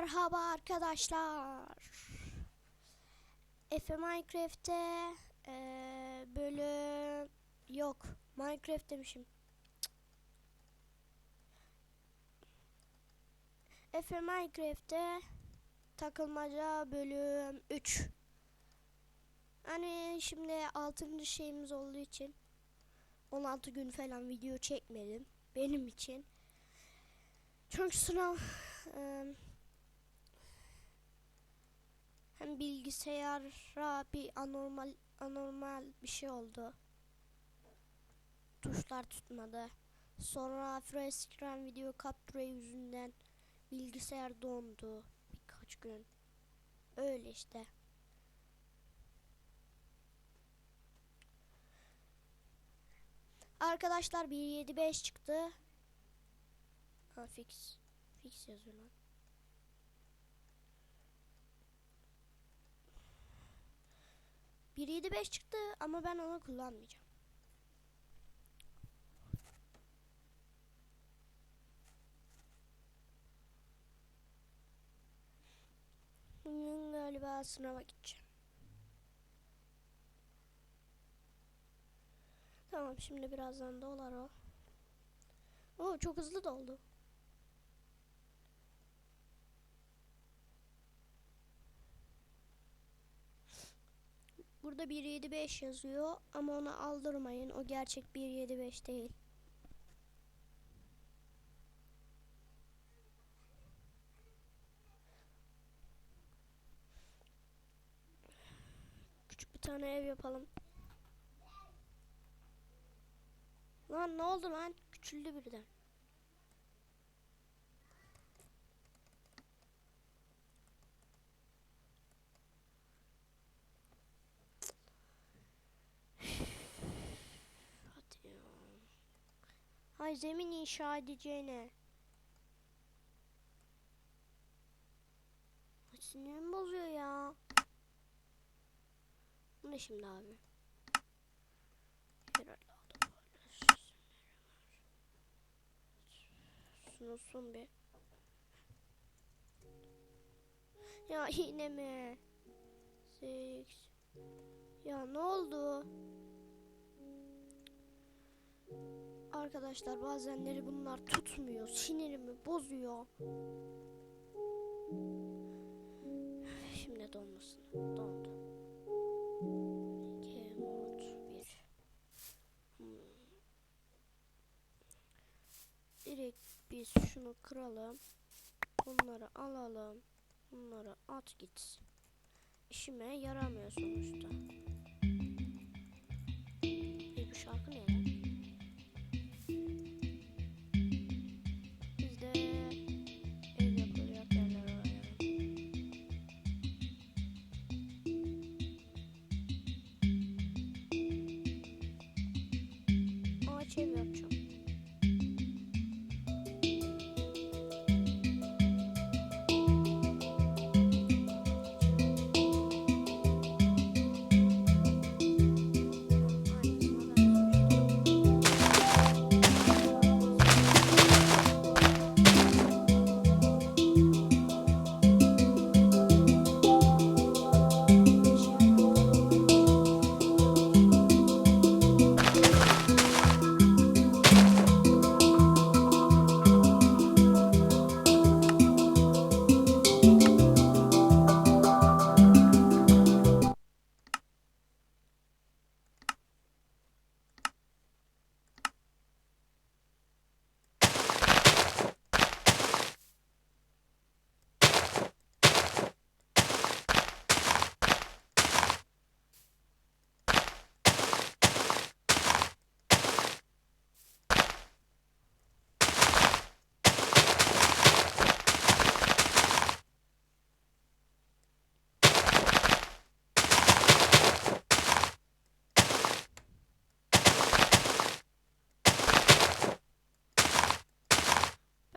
Merhaba arkadaşlar. Efe Minecraft'te eee bölüm yok. Minecraft demişim. Efe Minecraft'te takılmaca bölüm 3. Hani şimdi 6. şeyimiz olduğu için 16 gün falan video çekmedim benim için. Çünkü sınav eee, hem bilgisayara bir anormal anormal bir şey oldu. Tuşlar tutmadı. Sonra freeze screen video capture yüzünden bilgisayar dondu birkaç gün. Öyle işte. Arkadaşlar 1.7.5 çıktı. Ha fix. Fix yazıyor lan. Bir yedi beş çıktı ama ben onu kullanmayacağım. Bugün galiba sınava gideceğim. Tamam şimdi birazdan dolar o. Oo çok hızlı doldu. Burada 175 yazıyor ama onu aldırmayın. O gerçek 175 değil. Küçük bir tane ev yapalım. Lan ne oldu lan? Küçüldü birden. Hadi ya. Hay zemin inşa edeceğine. Ay, Sinirimi bozuyor ya. Bu ne şimdi abi? Sunusun bir. Ya yine mi? Six. Ya ne oldu? Arkadaşlar bazenleri bunlar tutmuyor. Sinirimi bozuyor. Şimdi donmasın. Dondu. İki. Hmm. Direkt biz şunu kıralım. Bunları alalım. Bunları at gitsin. İşime yaramıyor sonuçta. E, bu şarkı ne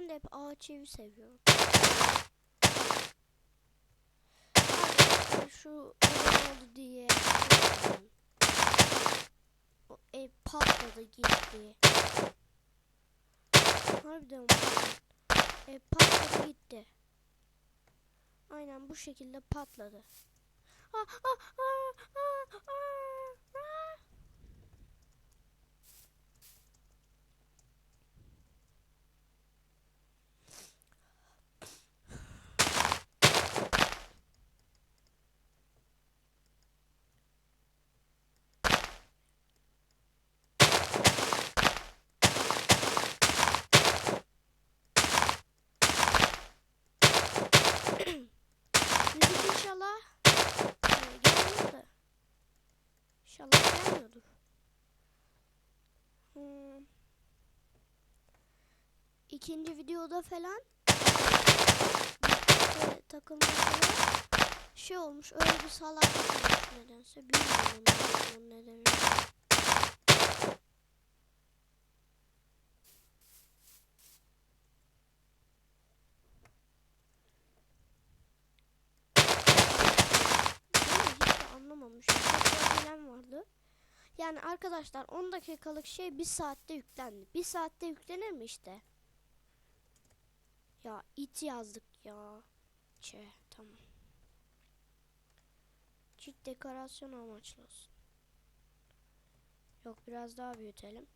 Ben de hep ağaç evi seviyorum. Şu oldu diye o ev patladı gitti. Harbiden ev patladı gitti. aynen bu şekilde patladı. Ah, ah, ah, ah, ah, İkinci videoda falan işte şey olmuş öyle bir olmuş nedense bilmiyorum bunun de anlamamışım. Çok gelen vardı. Yani arkadaşlar 10 dakikalık şey 1 saatte yüklendi. 1 saatte yüklenir mi işte? Ya it yazdık ya. Çe tamam. Çift dekorasyon amaçlı olsun. Yok biraz daha büyütelim.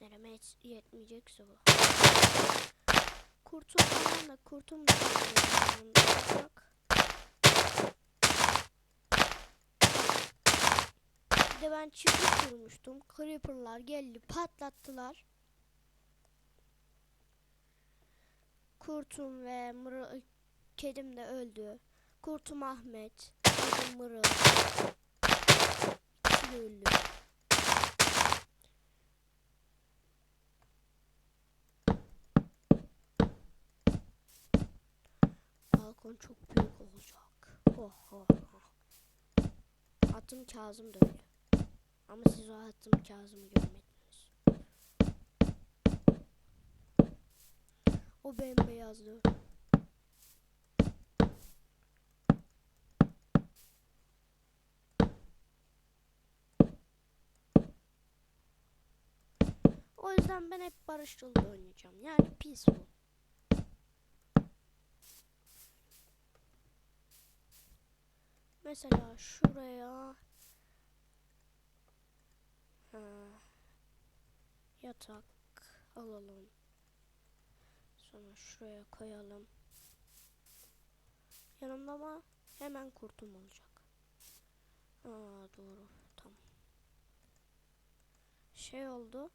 Nereme yet- yetmeyecekse bu. Kurtum da kurtum de ben çiftlik kurmuştum. Creeper'lar geldi patlattılar. Kurtum ve mırı kedim de öldü. Kurtum Ahmet, kedim Mırıl. İkisi öldü. Balkon çok büyük olacak. Oh, oh, oh. Atım Kazım da öldü. Ama siz o attım Kazım'ı görmediniz. O bembeyazdı. O yüzden ben hep barışçıl oynayacağım. Yani peaceful. Mesela şuraya ha, yatak alalım. Sonra şuraya koyalım. Yanımda ama hemen kurtum olacak. Aa doğru. Tamam. Şey oldu.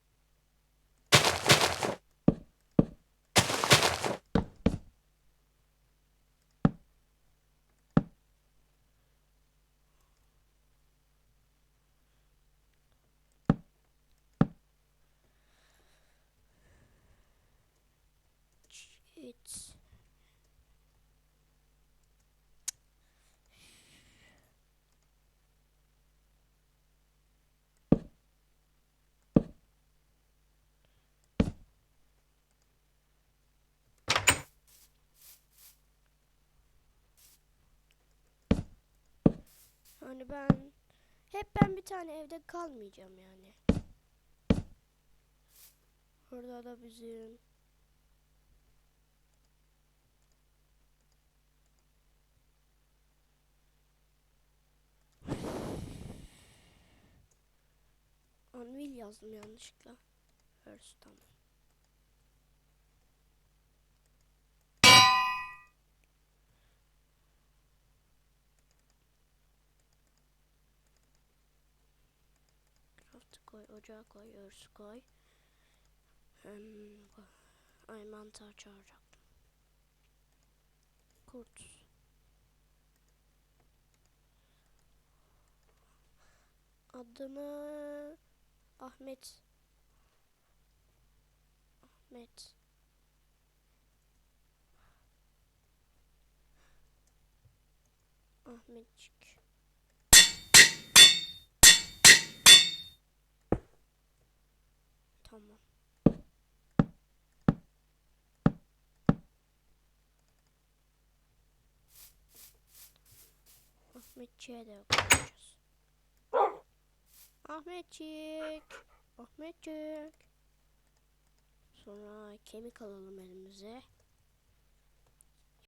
Shit. Hani ben hep ben bir tane evde kalmayacağım yani. Burada da bizim Anvil yazdım yanlışlıkla. First tamam. Craft'ı koy, ocağa koy, örsü koy. Hem, ay mantar çağıracaktım. Kurt. Adını Ahmet. Ahmet. Ahmetçik. Tamam. Ahmetçiğe de koyacağız. Ahmetçik. Ahmetçik. Sonra kemik alalım elimize.